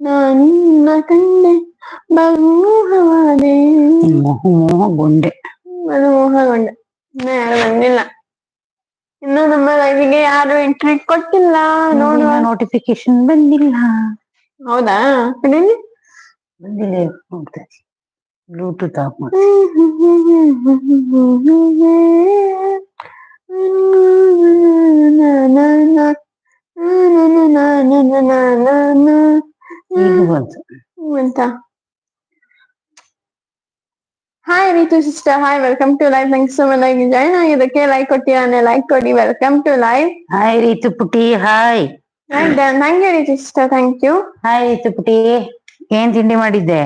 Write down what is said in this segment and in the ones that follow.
ನಾನಿನ್ನ ಕಂಡೆ ಮನಮೋಹವಾದೆ ಮೋಹ ಮೋಹ ಗೊಂಡೆ ಮನಮೋಹಗೊಂಡೆ ಇನ್ನು ಯಾರು ಬಂದಿಲ್ಲ ಇನ್ನು ನಮ್ಮ ಲೈವಿಗೆ ಯಾರು ಎಂಟ್ರಿ ಕೊಟ್ಟಿಲ್ಲ ನೋಡುವ ನೋಟಿಫಿಕೇಶನ್ ಬಂದಿಲ್ಲ ಹೌದಾ ಕಡೀಲಿ ಬಂದಿಲ್ಲ ನೋಡ್ತಾ ಬ್ಲೂಟೂತ್ ಆಫ್ ಮಾಡಿ ಈಗ ಬಂತು ಅಂತ. Hi Ritu sister hi welcome to live thank so much ಆಗಿ ಜಾಯ್ನ್ ಆಗಿದ್ದಕ್ಕೆ ಲೈಕ್ ಕೊಟ್ಟಿದ್ದಾನೆ ಲೈಕ್ ಕೊಡಿ welcome to live hi Ritu ಪುಟಿ hi you Ritu sister thank you hi Ritu ಪುಟಿ ಏನ್ ತಿಂಡಿ ಮಾಡಿದ್ದೆ?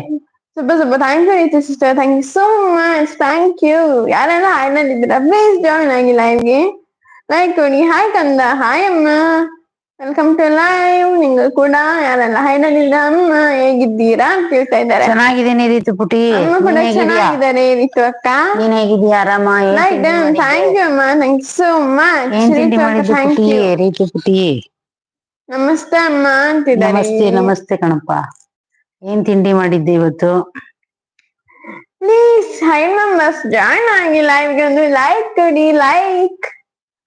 ಸುಬ್ಬ Subba. Thank you Ritu sister thank you so much thank you ಯಾರೆಲ್ಲ hi ಹಾಯ್ನಲ್ಲಿ ಇದ್ದೀರಾ ಪ್ಲೀಸ್ ಜಾಯ್ನ್ ಆಗಿ ಲೈವ್ಗೆ ಲೈಕ್ ಕೊಡಿ ಹಾಯ್ ಕಂದ ಹಾಯ್ ಅಮ್ಮ. ವೆಲ್ಕಮ್ ಟು ಲೈವ್ ನಿಂಗೂ ಕೂಡ ಯಾರೆಲ್ಲ ಹಾಯ್ನಲ್ಲಿ ಇದ್ದೀರಾ ಅಮ್ಮ ಹೇಗಿದ್ದೀರಾ ಅಂತ ಕೇಳ್ತಾ ಇದ್ದಾರೆ. ಚೆನ್ನಾಗಿದ್ದೀನಿ ರೀತು ಪುಟಿ ಅಮ್ಮ ಕೂಡ ಚೆನ್ನಾಗಿದ್ದಾರೆ ರೀತು ಅಕ್ಕ. ನೀನ್ ಹೇಗಿದ್ಯಾ ಆರಾಮ ಮಾಡಿದ್ದೆ? ಥ್ಯಾಂಕ್ ಯು ಅಮ್ಮ. ಥ್ಯಾಂಕ್ ಸೋ ಮಚ್ ಏನ್ ತಿಂಡಿ ಮಾಡಿದ್ದು ಥ್ಯಾಂಕ್ ಪುಟಿ ಯು ರೀತು ಪುಟಿ ನಮಸ್ತೆ ಅಮ್ಮ ಅಂತಿದ್ದಾರೆ. ನಮಸ್ತೆ ನಮಸ್ತೆ ಕಣಪ್ಪ. ಏನ್ ತಿಂಡಿ ಮಾಡಿದ್ದೆ ಇವತ್ತು? ಪ್ಲೀಸ್ ಹೈ ಮೆಂಬರ್ಸ್ ಜಾಯ್ನ್ ಆಗಿ ಲೈವ್ಗೆ ಒಂದು ಲೈಕ್ ಕೊಡಿ ಲೈಕ್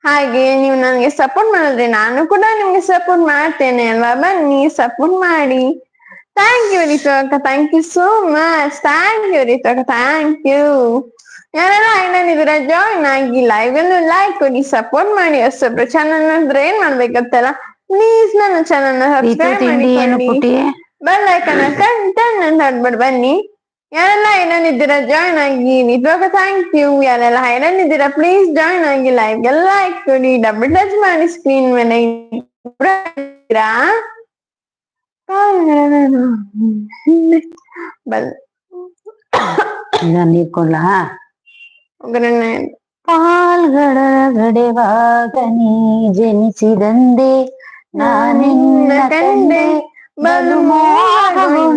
ಹಾಗೆ ನೀವು ನನಗೆ ಸಪೋರ್ಟ್ ಮಾಡಿದ್ರೆ ನಾನು ಕೂಡ ನಿಮ್ಗೆ ಸಪೋರ್ಟ್ ಮಾಡ್ತೇನೆ ಅಲ್ವಾ? ಬನ್ನಿ ಸಪೋರ್ಟ್ ಮಾಡಿ. ಥ್ಯಾಂಕ್ ಯು ರೀತು ಅಕ್ಕ. Thank you so much thank you Ritu ಅಕ್ಕ. ಥ್ಯಾಂಕ್ ಯು ಯಾರೆಲ್ಲ ಏನೇನಿದ್ದೀರಾ ಜಾಯ್ನ್ ಆಗಿ ಲೈವ್ ಅಲ್ಲೂ ಲೈಕ್ ಕೊಡಿ ಸಪೋರ್ಟ್ ಮಾಡಿ. ಹೊಸೊಬ್ರು ಚಾನಲ್ ಅಂದ್ರೆ ಏನ್ ಮಾಡ್ಬೇಕಂತಲ್ಲ ಪ್ಲೀಸ್ ನನ್ನ ಚಾನಲ್ ರೀತು ಸಬ್ಸ್ಕ್ರೈಬ್ ಮಾಡಿ ಬೆಲ್ ಐಕನ್ ಅಂತ ಬನ್ನಿ. ಯಾರೆಲ್ಲ ಏನೇನಿದ್ದೀರಾ ಜಾಯ್ನ್ ಆಗಿ ನಿಜವಾಗ ಥ್ಯಾಂಕ್ ಯು ಯಾರೆಲ್ಲ ಏನೇನಿದ್ದೀರಾ ಪ್ಲೀಸ್ ಜಾಯ್ನ್ ಆಗಿ ಲೈವ್ ಎಲ್ಲ ಕೊಡಿ ಡಬಲ್ ಟಚ್ ಮಾಡಿ ಸ್ಕ್ರೀನ್ ಮೇಲೆ ಇದ್ದೀರಾ? ಬಲ್ ಈಗ ನೀರ್ ಕೊಡ್ಲಾ ಒಗ್ಗರಣೆ ಪಾಲ್ಗಳ ಗಡೆವಾಗ ನೀ ಜನಿಸಿದಂದೆ ನಾನಿನ್ನ ಕಂಡೆ ಬಲು ಮೋಹಗೊಂಡೆ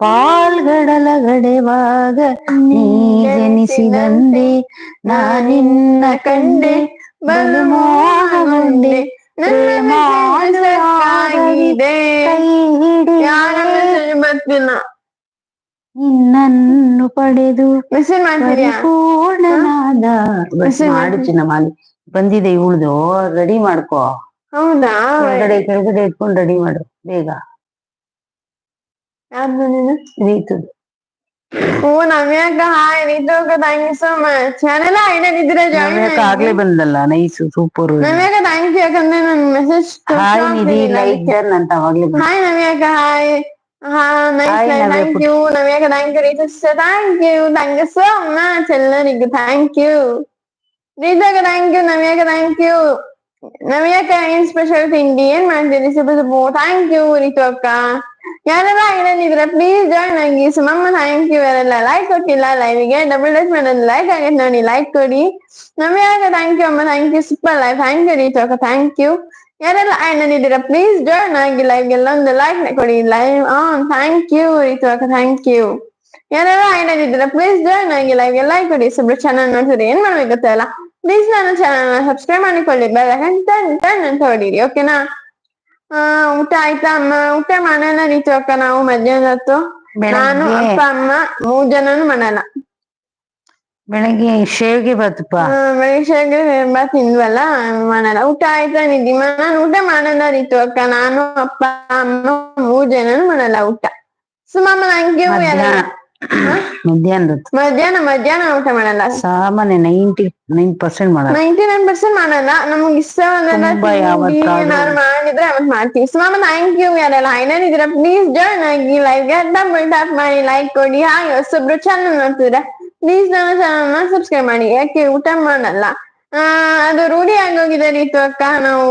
ಪಾಲ್ಗಡಲ ಗಡೆವಾಗ ನೀ ಜನಿಸಿದಂದೆ ನಾನಿನ್ನ ಕಂಡೆ ಬಲು ಮೋಹಗೊಂಡೆ ನಿನ್ನನ್ನು ಪಡೆದು ಪರಿಪೂರ್ಣನಾದ ಮಾಡು ಚಿನ್ನಮಾಲಿ. ಬಂದಿದೆ ಇವಳ್ದು. ರೆಡಿ ಮಾಡ್ಕೋ. ಹೌದಾ? ಕೆಳಗಡೆ ಕೆಳಗಡೆ ಇಟ್ಕೊಂಡು ರೆಡಿ ಮಾಡು. ಬೇಗ. ಯಾರ್ದು ನೀನು ರೀತು ಓ ನವ್ಯಾಕ hi ನಿಜವಾಗ thank you so much ಯಾರೆಲ್ಲ ಏನೇನಿದ್ದೀರಾ ಜಾಯಿನ್ ನವ್ಯಕ್ಕ ಆಗ್ಲೇ ಬಂದಲ್ಲ ನೈಸ್ ಸೂಪರ್ ನವ್ಯಾಕ ಥ್ಯಾಂಕ್ ಯು ಯಾಕಂದ್ರೆ ನನ್ message hi Nidhi like done ಅಂತ ಅವಾಗ್ಲೇ ಬಂದ ಹಾಯ್ ನವ್ಯಾಕ ಹಾಯ್ ಹಾ nice Hi, Navya thank you ನವ್ಯಾಕ thank you Reethu thank you thank you so much ಎಲ್ಲರಿಗೂ ಥ್ಯಾಂಕ್ ಯು ರೀತಾಗ ಥ್ಯಾಂಕ್ ಯು ನವ್ಯಾಕ ಥ್ಯಾಂಕ್ ಯು ನವ್ಯಾಕ ಏನ್ ಸ್ಪೆಷಲ್ ತಿಂಡಿ ಏನ್ ಮಾಡ್ತೀರಿ ಸುಬ ಸುಬು ಥ್ಯಾಂಕ್ ಯು ರೀತು ಅಕ್ಕ ಯಾರೆಲ್ಲ ಏನೇನಿದ್ರೆ ಪ್ಲೀಸ್ ಜಾಯ್ನ್ ಆಗಿ ಸುಮಮ್ಮ ಥ್ಯಾಂಕ್ ಯು ಯಾರೆಲ್ಲ ಲೈಕ್ ಕೊಟ್ಟಿಲ್ಲ ಲೈವ್ಗೆ ಡಬಲ್ ಡೇಸ್ ಮಾಡೋದು ಲೈಕ್ ಆಗೈತೆ ನೋಡಿ ಲೈಕ್ ಕೊಡಿ ನವ್ಯಾಗ ಥ್ಯಾಂಕ್ ಯು ಅಮ್ಮ thank you super live thank you Ritu ಅಕ್ಕ ಥ್ಯಾಂಕ್ ಯು ಯಾರೆಲ್ಲ ಏನೇನಿದ್ದೀರಾ ಪ್ಲೀಸ್ ಜಾಯ್ನ್ ಆಗಿ ಲೈವ್ಗೆಲ್ಲ ಒಂದು ಲೈಕ್ ಕೊಡಿ live on thank you Ritu ಅಕ್ಕ ಥ್ಯಾಂಕ್ ಯು ಯಾರೆಲ್ಲ ಏನೇನಿದ್ದೀರಾ ಪ್ಲೀಸ್ ಜಾಯ್ನ್ ಆಗಿ ಲೈವ್ಗೆ ಲೈಕ್ ಕೊಡಿ ಸುಬ್ರು ಚೆನ್ನಾಗಿ ನೋಡ್ತೀರಿ ಏನ್ ಮಾಡ್ಬೇಕು ಗೊತ್ತಲ್ಲ ಪ್ಲೀಸ್ ನಾನು ಚೆನ್ನಾಗಿ ಸಬ್ಸ್ಕ್ರೈಬ್ ಮಾಡಿಕೊಳ್ಳಿ ಟನ್ ಅಂತ ಹೊಡೀರಿ ಓಕೆನಾ ಆ ಊಟ ಆಯ್ತಾ ಅಮ್ಮ? ಊಟ ಮಾಡಲ್ಲ ರೀತು ಅಕ್ಕ ನಾವು ಮಧ್ಯಾಹ್ನ ಹೊತ್ತು. ನಾನು ಅಪ್ಪ ಅಮ್ಮ ಮೂರ್ ಜನನು ಮಾಡಲ್ಲ ಬೆಳಗ್ಗೆ ಶೇವಿಗೆ ಬತ್ತಪ್ಪ? ಬೆಳಗ್ಗೆ ಶೇವಿಗೆ ಬಾ ತಿಂದ್ವಲ್ಲ ಮಾಡಲ್ಲ ಊಟ ಆಯ್ತಾ ನಿಧಿ? ನಾನು ಊಟ ಮಾಡಲ್ಲ ರೀತು ಅಕ್ಕ. ನಾನು ಅಪ್ಪ ಅಮ್ಮ ಮೂರ್ ಜನನು ಮಾಡಲ್ಲ ಊಟ. ಸುಮ್ಮ ನಂಗೆ ಮಧ್ಯಾಹ್ನದ ಮಧ್ಯಾಹ್ನ ಮಧ್ಯಾಹ್ನ ಊಟ ಮಾಡಲ್ಲ? ಸಾಮಾನ್ಯ ನೈಂಟಿ ನೈನ್ ಪರ್ಸೆಂಟ್ ಮಾಡಲ್ಲ. ನೈಂಟಿ ನೈನ್ ಪರ್ಸೆಂಟ್ ಮಾಡಲ್ಲ. ನಮ್ಗೆ ಇಷ್ಟ ಏನಾದ್ರು ಮಾಡಿದ್ರೆ ಅವತ್ ಮಾಡ್ತೀವಿ. ಸುಮಾರು ಥ್ಯಾಂಕ್ ಯು ಯಾರೆಲ್ಲ ಐನನ್ ಇದ್ದೀರಾ ಪ್ಲೀಸ್ ಜಾಯ್ನ್ ಆಗಿ ಲೈಕ್ ಡಬಲ್ ಟ್ಯಾಪ್ ಮಾಡಿ ಲೈಕ್ ಕೊಡಿ. ಹಾಗೆ ಹೊಸೊಬ್ರು ಚಾನಲ್ ನೋಡ್ತಿದ್ರೆ ಪ್ಲೀಸ್ ನಮ್ಮ ಚಾನಲ್ ಸಬ್ಸ್ಕ್ರೈಬ್ ಮಾಡಿ. ಯಾಕೆ ಊಟ ಮಾಡಲ್ಲ? ಆ ಅದು ರೂಢಿ ಆಗೋಗಿದೆ ರೀತು ಅಕ್ಕ. ನಾವು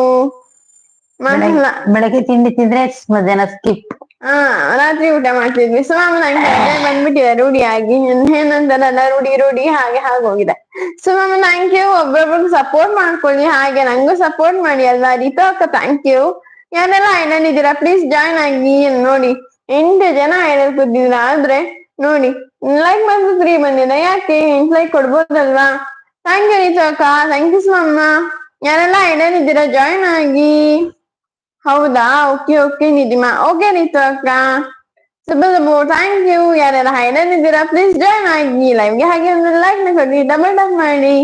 ಮಾಡಲ್ಲ. ಬೆಳಗ್ಗೆ ತಿಂಡಿ ತಿಂದ್ರೆ ಮಧ್ಯಾಹ್ನ ಸ್ಕಿಪ್ ಹಾ, ರಾತ್ರಿ ಊಟ ಮಾಡ್ತಿದ್ವಿ. ಸುಮಾರು ನಂಗೆ ಬಂದ್ಬಿಟ್ಟಿದೆ ರೂಢಿ ಆಗಿ ಏನಂತಾರಲ್ಲ ರೂಢಿ ರೂಢಿ ಹಾಗೆ ಹಾಗೋಗಿದೆ ಸುಮಾರು ಥ್ಯಾಂಕ್ ಯು ಒಬ್ಬೊಬ್ರಿಗೆ ಸಪೋರ್ಟ್ ಮಾಡ್ಕೊಳ್ಳಿ ಹಾಗೆ, ನಂಗೂ ಸಪೋರ್ಟ್ ಮಾಡಿ ಅಲ್ವಾ? ರೀತಾ ಅಕ್ಕ ಥ್ಯಾಂಕ್ ಯು ಯಾರೆಲ್ಲ ಏನೇನಿದ್ದೀರಾ ಪ್ಲೀಸ್ ಜಾಯ್ನ್ ಆಗಿ, ನೋಡಿ, ಎಂಟು ಜನ ಐಡಲ್ ಕೂತಿದ್ರ ಆದ್ರೆ, ನೋಡಿ ಲೈಕ್ ಬಂದು ತ್ರೀ ಬಂದಿದೆ. ಯಾಕೆ? ಎಂಟು ಲೈಕ್ ಕೊಡ್ಬೋದಲ್ವಾ? ಥ್ಯಾಂಕ್ ಯು ರೀತಾ ಅಕ್ಕ ಥ್ಯಾಂಕ್ ಯು ಸುಮ್ಮ ಯಾರೆಲ್ಲ ಏನೇನಿದ್ದೀರಾ ಜಾಯ್ನ್ ಆಗಿ. ಹೌದಾ ಓಕೆ ಓಕೆ ನಿಧಿಮಾ ಓಕೆ ರೀತು ಅಕ್ಕ ಸುಬ್ಬು ಥ್ಯಾಂಕ್ ಯು ಯಾರೆಲ್ಲ ಹೈಡನ್ ಇದ್ದೀರಾ ಪ್ಲೀಸ್ ಜಾಯ್ನ್ ಆಗಿ ಲೈವ್ಗೆ ಹಾಗೆ ಒಂದು ಲೈಕ್ ನ ಕೊಡಿ ಡಬಲ್ ಟಪ್ ಮಾಡಿ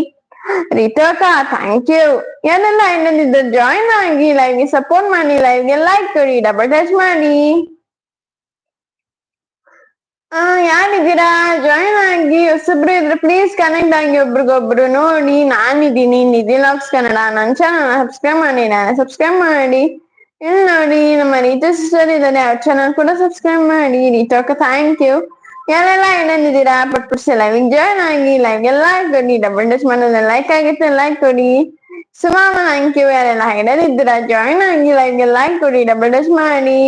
ರೀತು ಅಕ್ಕ ಥ್ಯಾಂಕ್ ಯು ಯಾರೆಲ್ಲ ಹೈಡನ್ ಇದ್ದಾರೆ ಜಾಯ್ನ್ ಆಗಿ ಲೈವ್ಗೆ ಸಪೋರ್ಟ್ ಮಾಡಿ ಲೈವ್ಗೆ ಲೈಕ್ ಕೊಡಿ ಡಬಲ್ ಟಚ್ ಮಾಡಿ ಆ ಯಾರಿದ್ದೀರಾ ಜಾಯಿನ್ ಆಗಿ ಹೊಸಬ್ರು ಇದ್ರೆ ಪ್ಲೀಸ್ ಕನೆಕ್ಟ್ ಆಗಿ ಒಬ್ರಿಗೊಬ್ರು ನೋಡಿ ನಾನಿದ್ದೀನಿ ನಿಧಿ ಲಾಕ್ಸ್ ಕನ್ನಡ ನನ್ನ ಚಾನಲ್ ಸಬ್ಸ್ಕ್ರೈಬ್ ಮಾಡಿ ನಾನು ಸಬ್ಸ್ಕ್ರೈಬ್ ಮಾಡಿ ಇಲ್ಲಿ ನೋಡಿ, ನಮ್ಮ ರೀತು ಸಿಸ್ಟರ್ ಇದ್ದಾರೆ ಅವ್ರ ಚಾನಲ್ ಕೂಡ ಸಬ್ಸ್ಕ್ರೈಬ್ ಮಾಡಿ. ರೀಟೋಕ ಥ್ಯಾಂಕ್ ಯು ಯಾರೆಲ್ಲ ಏನಂದಿದ್ದೀರಾ ಪಟ್ ಪುಟ್ಸ್ ಲೈವಿಂಗ್ ಜಾಯ್ನ್ ಆಗಿ ಲೈವ್ಗೆ ಲೈಕ್ ಕೊಡಿ ಡಬಲ್ ಡಸ್ ಮಾಡೋದು ಲೈಕ್ ಆಗಿತ್ತು ಲೈಕ್ ಕೊಡಿ. ಸುಮಾಮ ಥ್ಯಾಂಕ್ ಯು ಯಾರೆಲ್ಲ ಇದ್ದೀರಾ ಜಾಯ್ನ್ ಆಗಿ ಲೈವ್ಗೆ ಲೈಕ್ ಕೊಡಿ ಡಬಲ್ ಡಸ್ ಮಾಡಿ.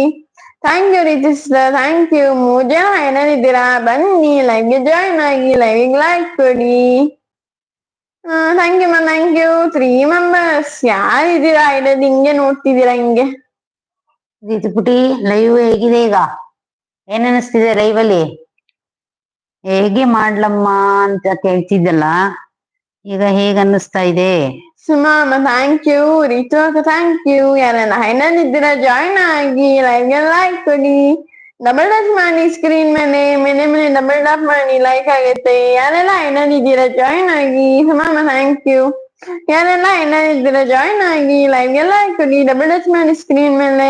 Thank you Riti sister thank you ಮೂರ್ ಜನ ಏನಂದಿದ್ದೀರಾ ಬನ್ನಿ ಲೈವ್ಗೆ ಜಾಯ್ನ್ ಆಗಿ ಲೈವ್ಗೆ ಲೈಕ್ ಕೊಡಿ. Thank you ma'am thank you three members ಯಾರಿದ್ದೀರಾ? ಐಡದ್ ಹಿಂಗೆ ನೋಡ್ತಿದ್ದೀರಾ ಹಿಂಗೆ? ರೀತಿ ಪುಟಿ ಲೈವ್ ಹೇಗಿದೆ ಈಗ? ಏನ್ ಅನಿಸ್ತಿದೆ ಲೈವ್ ಅಲ್ಲಿ? ಹೇಗೆ ಮಾಡ್ಲಮ್ಮ ಅಂತ ಕೇಳ್ತಿದ್ದಲ್ಲ. ಈಗ ಹೇಗೆ ಅನ್ನಿಸ್ತಾ ಇದೆ? ಸುಮಾಮ thank you Ritu thank you ಯಾರನ್ನ ಹೈನಲ್ ಇದ್ದೀರಾ ಜಾಯ್ನ್ ಆಗಿ ಲೈವ್ಗೆ ಲೈಕ್ ಕೊಡಿ ಡಬಲ್ ಟಚ್ ಮಾಡಿ ಸ್ಕ್ರೀನ್ ಮೇಲೆ ಮೇಲೆ ಮೇಲೆ ಡಬಲ್ ಟಪ್ ಮಾಡಿ ಲೈಕ್ ಆಗುತ್ತೆ ಯಾರೆಲ್ಲ ಹೈನಲ್ ಇದ್ದೀರಾ ಜಾಯ್ನ್ ಆಗಿ ಸುಮಾಮ ಥ್ಯಾಂಕ್ ಯು ಯಾರೆಲ್ಲ ಹೈನಲ್ ಇದ್ದೀರಾ ಜಾಯ್ನ್ ಆಗಿ ಲೈವ್ಗೆ ಲೈಕ್ ಕೊಡಿ ಡಬಲ್ ಟಚ್ ಮಾಡಿ ಸ್ಕ್ರೀನ್ ಮೇಲೆ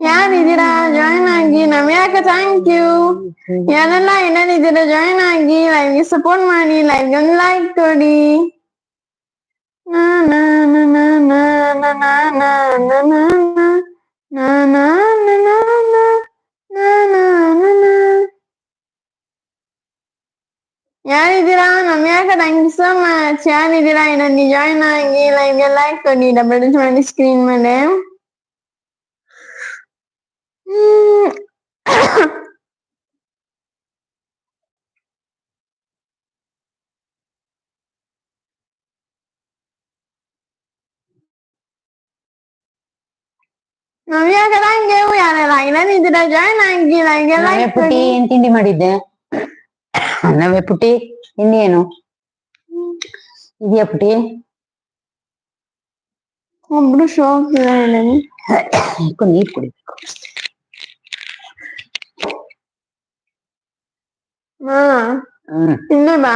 yeah, Nidira, join lagi. nami aku thank you. Ya, yeah, lain lain Nidira join lagi. Lagi support mani, lagi gun like tadi. Na na na na na na na na na na na na na na na na na na na na Ya Nidira, namanya aku thank you so much. Ya Nidira, ini join lagi. Lagi like tadi. Double cuma di screen mana? ಪುಟ್ಟಿ ಏನ್ ತಿಂಡಿ ಮಾಡಿದ್ದೆ ಅನ್ನವೇ ಪುಟ್ಟಿ ಇನ್ನೇನು ಇದೆಯಾ ಪುಟ್ಟಿ ಒಬ್ರು ಶೋಕ್ ನೀರ್ ಕುಡಿಬೇಕು என்னமா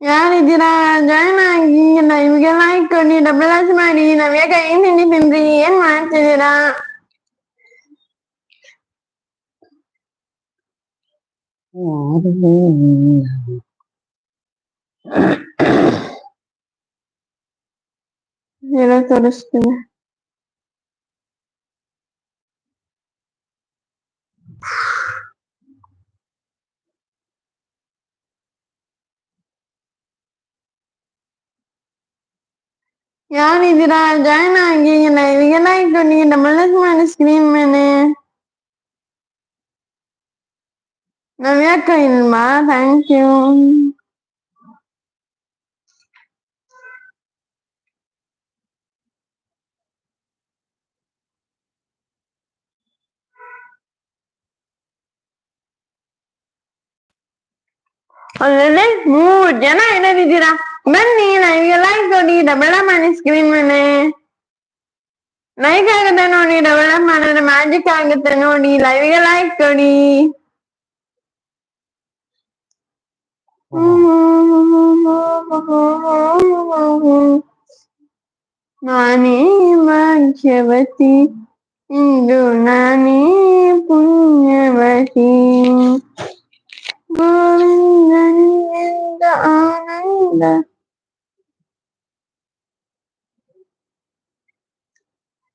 யார் இதுரா ஜாயின் ஆகிங்க நான் இவங்கெல்லாம் கொண்டு டபுளாஸ் மாடி நிறைய கையும் திண்டி தின்றி ஏன் மாற்றுதுரா யாரு Yere tor üstüne. யார் இதுடா ஜாயின் ஆகிங்களா. இதுக்கெல்லாம் இப்போ நீங்க டபுள் எஸ் மேல ஸ்கிரீன் மேனு நவ்யா கோயில்மா? தேங்க்யூ ಮೂರ್ ಜನ ಏನದಿದ್ದೀರಾ ಬನ್ನಿ ಲೈವ್ಗೆ ಲೈಕ್ ಕೊಡಿ ಡಬಲ್ ಮಾಡಿ ಸ್ಕ್ರೀನ್ ಮೇಲೆ ಲೈಕ್ ಆಗುತ್ತೆ ನೋಡಿ ಡಬಲ್ ಮಾಡಿದ್ರೆ ಮ್ಯಾಜಿಕ್ ಆಗುತ್ತೆ ನೋಡಿ ಲೈವ್ಗೆ ಲೈಕ್ ಕೊಡಿ ನಾನೇ ಭಾಗ್ಯವತಿ ಇಂದು ನಾನೇ ಪುಣ್ಯವತಿ ಗೋವಿಂದನಿಂದ ಆನಂದ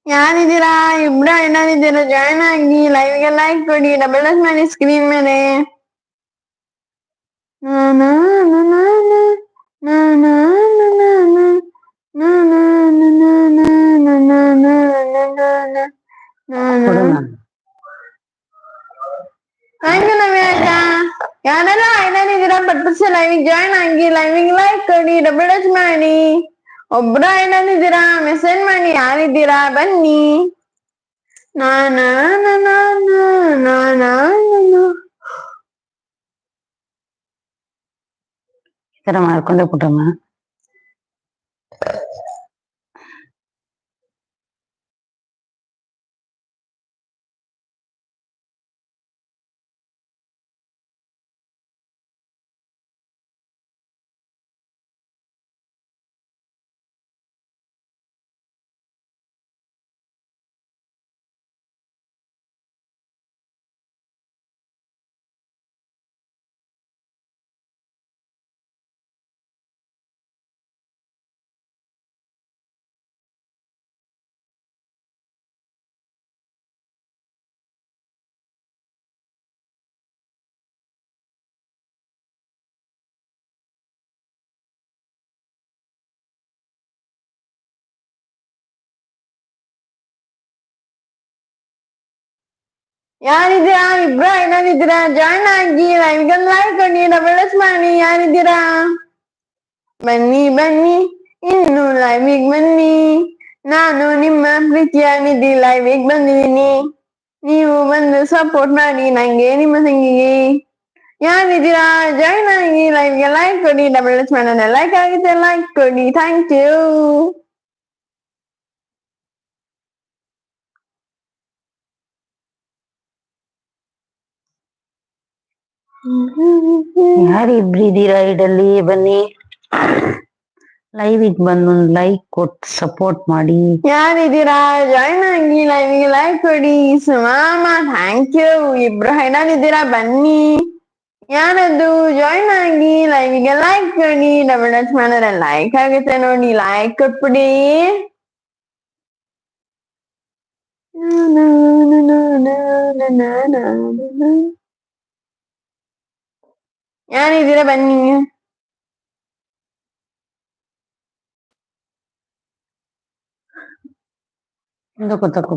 ಯಾರಿದ್ದೀರಾ ಇಬ್ರ ಏನಾರಿದ್ದೀರಾ ಜಾಯ್ನ್ ಆಗಿ ಲೈವ್ಗೆ ಲೈಕ್ ಕೊಡಿ ಡಬಲ್ ಡಸ್ ಮಾಡಿ ಸ್ಕ್ರೀನ್ ಮೇಲೆ ನಾನಾ ನಾನಾ ನಾನಾ ನಾನಾ ನಾನಾ live join ಆಗಿ ಲೈವಿಂಗ್ ಲೈಕ್ ಕೊಡಿ ಡಬಲ್ ಟಚ್ ಮಾಡಿ ಒಬ್ರ ಏನಂದಿದ್ದೀರಾ ಮೆಸೇಜ್ ಮಾಡಿ ಯಾರಿದ್ದೀರಾ ಬನ್ನಿ ನಾನಾ ನಾನಾ ನಾನಾ ಈ ತರ ಮಾಡ್ಕೊಂಡೇ ಪುಟ್ಟಮ್ಮ ಯಾರಿದ್ದೀರಾ ಇಬ್ರು ಏನಾರಿದ್ದೀರಾ ಜಾಯ್ನ್ ಆಗಿ ಲೈವ್ಗೆ ಲೈಕ್ ಕೊಡಿ ಡಬಲ್ ಟಚ್ ಮಾಡಿ ಯಾರಿದ್ದೀರಾ ಬನ್ನಿ ಬನ್ನಿ ಇನ್ನು ಲೈವಿಗ್ ಬನ್ನಿ ನಾನು ನಿಮ್ಮ ಪ್ರೀತಿಯ ನಿಧಿ ಲೈವಿಗ್ ಬಂದಿದ್ದೀನಿ ನೀವು ಬಂದು ಸಪೋರ್ಟ್ ಮಾಡಿ ನಂಗೆ ನಿಮ್ಮ ತಂಗಿಗೆ ಯಾರಿದ್ದೀರಾ ಜಾಯ್ನ್ ಆಗಿ ಲೈವ್ಗೆ ಲೈಕ್ ಕೊಡಿ ಡಬಲ್ ಟಚ್ ಮಾಡೋಣ ಲೈಕ್ ಆಗಿದೆ ಲೈಕ್ ಕೊಡಿ ಥ್ಯಾಂಕ್ ಯು ಯಾರು ಇಬ್ರು ಇದೀರಾ ಇಡಲ್ಲಿ ಬನ್ನಿ ಲೈವ್ ಬಂದು ಒಂದು ಲೈಕ್ ಕೊಟ್ಟು ಸಪೋರ್ಟ್ ಮಾಡಿ ಯಾರಿದ್ದೀರಾ ಜಾಯ್ನ್ ಆಗಿ ಲೈವಿಗೆ ಲೈಕ್ ಕೊಡಿ ಸುಮಾಮ ಥ್ಯಾಂಕ್ ಯು ಇಬ್ರು ಹೈನಾರಿದ್ದೀರಾ ಬನ್ನಿ ಯಾರದ್ದು ಜಾಯ್ನ್ ಆಗಿ ಲೈವಿಗೆ ಲೈಕ್ ಕೊಡಿ ಡಬಲ್ ಟಚ್ ಮಾಡಿದ್ರೆ ಲೈಕ್ ಆಗುತ್ತೆ ನೋಡಿ ಲೈಕ್ ಕೊಟ್ಬಿಡಿ ಯಾರಿದ್ದೀರಾ ಬನ್ನಿ ಮುಂದಕ್ಕೆ ತಕ್ಕು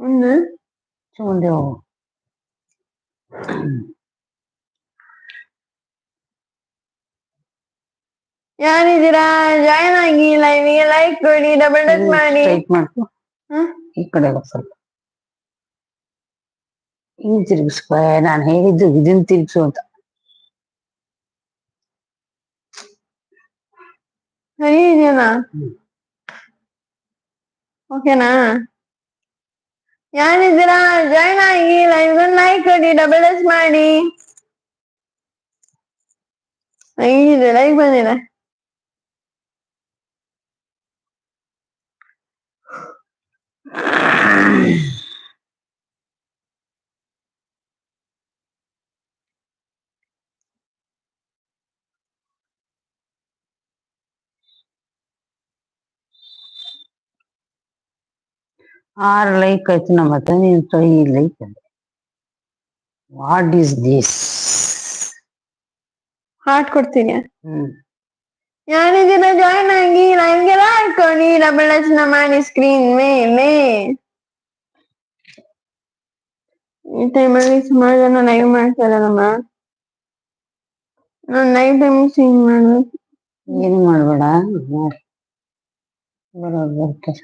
ಒಂದು ಮುಂದೆ ಹೋಗು ಯಾರಿದ್ದೀರಾ ಜಾಯ್ನ್ ಆಗಿ ಲೈವ್ಗೆ ಲೈಕ್ ಕೊಡಿ ಡಬಲ್ ಟಚ್ ಮಾಡಿ ಸ್ಟ್ರೈಟ್ ಮಾಡ್ಕೊ ಹ್ಮ್ ಈ ಕಡೆ ಹೋಗು ಸ್ವಲ್ಪ ಹಿಂಗ್ ತಿರ್ಗಿಸ್ಕೊ ನಾನು ಹೇಳಿದ್ದು ಇದನ್ನ ತಿರ್ಗಿಸು ಅಂತ ಸರಿ ಇದೆಯಾ. ಓಕೆನಾ? ಯಾರಿದ್ದೀರಾ? ಜಾಯ್ನ್ ಆಗಿ ಲೈವ್ ಲೈಕ್ ಕೊಡಿ ಡಬಲ್ ಎಸ್ ಮಾಡಿ. ಐದು ಲೈಕ್ ಬಂದಿದೆ. ಆರು are like Achinamatan and try like What is this? Heart ಕೊಡ್ತೀನಿ ನಾನು ಇದನ್ನ ಜಾಯ್ನ್ ಆಗಿ ನಂಗೆಲ್ಲ ಹಾಡ್ಕೊಂಡು ಡಬಲ್ ಅಚ್ನ ಮಾಡಿ ಸ್ಕ್ರೀನ್ ಮೇಲೆ ಈ ಟೈಮಲ್ಲಿ ಸುಮಾರು ಜನ ಲೈವ್ ಮಾಡ್ತಾರಲ್ಲಮ್ಮ ನಾನು ಲೈವ್ ಟೈಮ್ ಸಿಂಗ್ ಮಾಡ್ಬೇಕು ಏನು ಮಾಡಬೇಡ ಬರೋದು ಬರ್ತಾರೆ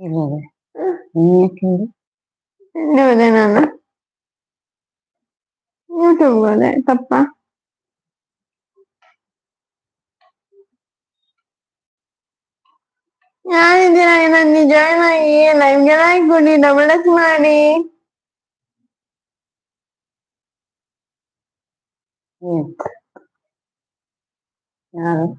నువ్వుదే నాన్న యూట్యూబ్లోనే తప్ప ഞാനിതിൽ അതിനൊന്ന് ജോയിൻ ആയി ലൈംഗനായി കൂടി ഡബിൾ എസ് മാടി ഞാനും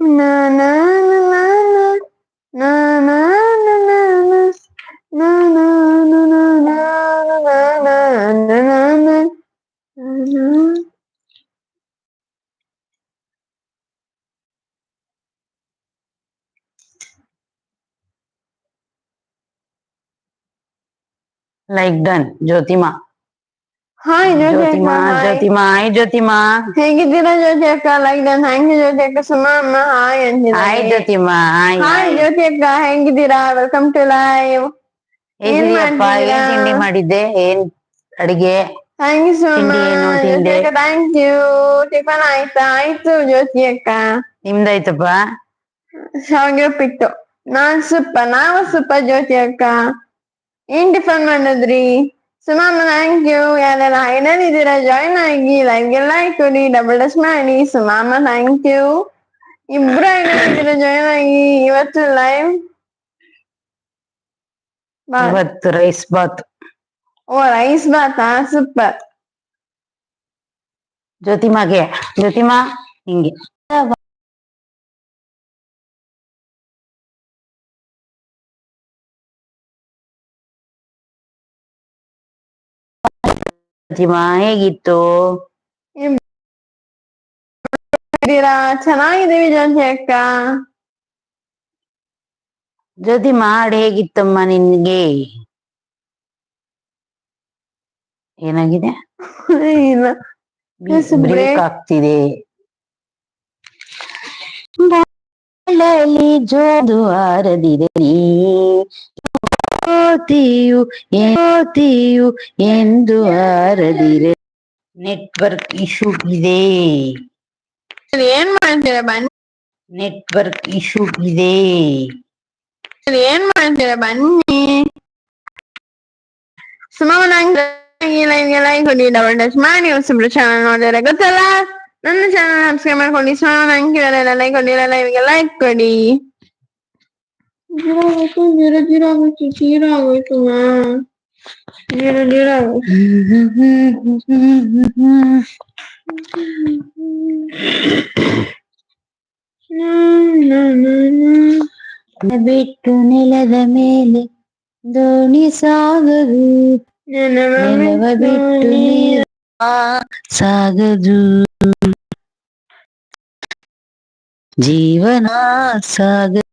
na na na na na na na na na na na na na na na like done jyotima hi Jyoti ಜ್ಯೋತಿಮಾ hi ಜ್ಯೋತಿಮಾ ಹಾಯ್ ಜ್ಯೋತಿಮಾ ಹೇಗಿದ್ದೀರಾ ಜ್ಯೋತಿ ಅಕ್ಕ? ಲೈಕ್ ಥ್ಯಾಂಕ್ ಯು ಜ್ಯೋತಿ ಅಕ್ಕ. ಸುಮಾ ಅಮ್ಮ ಹಾಯ್ ಹಾಯ್ ಅಂತಿದ್ದಾರೆ ಜ್ಯೋತಿಮಾ ಹಾಯ್ ಹಾಯ್ ಜ್ಯೋತಿ ಅಕ್ಕ. ಹೇಗಿದ್ದೀರಾ? ವೆಲ್ಕಮ್ ಟು ಲೈವ್ ಏನ್ ತಿಂಡಿ ಮಾಡಿದ್ದೆ? ಏನ್ ಅಡಿಗೆ? Thank you so much thank you tiffin ಆಯ್ತಾ? ಆಯ್ತು ಜ್ಯೋತಿ ಅಕ್ಕ. ನಿಮ್ದಾಯ್ತಪ್ಪ? ಶಾವಿಗೆ ಉಪ್ಪಿಟ್ಟು ನಾನ್ ಸುಪ್ಪ ನಾವು ಸುಪ್ಪ ಜ್ಯೋತಿ ಅಕ್ಕ. ಏನ್ ಟಿಫನ್ ಮಾಡಿದ್ರಿ? Semua thank you ya dan akhirnya nih tidak join lagi lagi like di double dash money semua thank you ibra ini tidak join lagi what to live but what race bat. oh race but ah super jadi mak ya jadi mak ingin ಪ್ರತಿಮಾ ಹೇಗಿತ್ತು? ಚೆನ್ನಾಗಿದೆ ವಿಜಯಂತಿ ಅಕ್ಕ. ಜೊತೆ ಮಾಡಿ ಹೇಗಿತ್ತಮ್ಮ ನಿನ್ಗೆ? ಏನಾಗಿದೆ? Break ಆಗ್ತಿದೆ. ಜೋದು ಆರದಿದೆ. ನೀ ಜ್ಯೋತಿಯು ಜ್ಯೋತಿಯು ಎಂದು ಆರದಿರ ನೆಟ್ವರ್ಕ್ ಇಶ್ಯೂ ಇದೆ ಏನ್ ಮಾಡ್ತೀರಾ ಬನ್ನಿ ನೆಟ್ವರ್ಕ್ ಇಶ್ಯೂ ಇದೆ ಏನ್ ಮಾಡ್ತೀರಾ ಬನ್ನಿ ಸುಮಾರು ನಂಗೆ ಲೈವ್ಗೆ ಲೈಕ್ ಕೊಡಿ ಡಬಲ್ ಟಚ್ ಮಾಡಿ ಹೊಸಬ್ರು ಚಾನಲ್ ನೋಡಿದ್ರೆ ಗೊತ್ತಲ್ಲ ನನ್ನ ಚಾನಲ್ ಸಬ್ಸ್ಕ್ರೈಬ್ ಮಾಡ್ಕೊಳ್ಳಿ ಸುಮಾರು ನಂಗೆ ಎಲ್ಲ ಲೈಕ್ ಕೊಡಿ ಲೈವ್ಗೆ ಲೈಕ್ ಕೊಡಿ ஜீராவுக்கும் ஜீரோ ஜீராவுக்கு ஜீராவுக்குங்க ஜீரோ ஜீராவு ಬಿಟ್ಟು ನೆಲದ ಮೇಲೆ ದೋಣಿ ಸಾಗದು ನೆಲವ ಬಿಟ್ಟು ನೀರ ಸಾಗದು ಜೀವನ ಸಾಗದು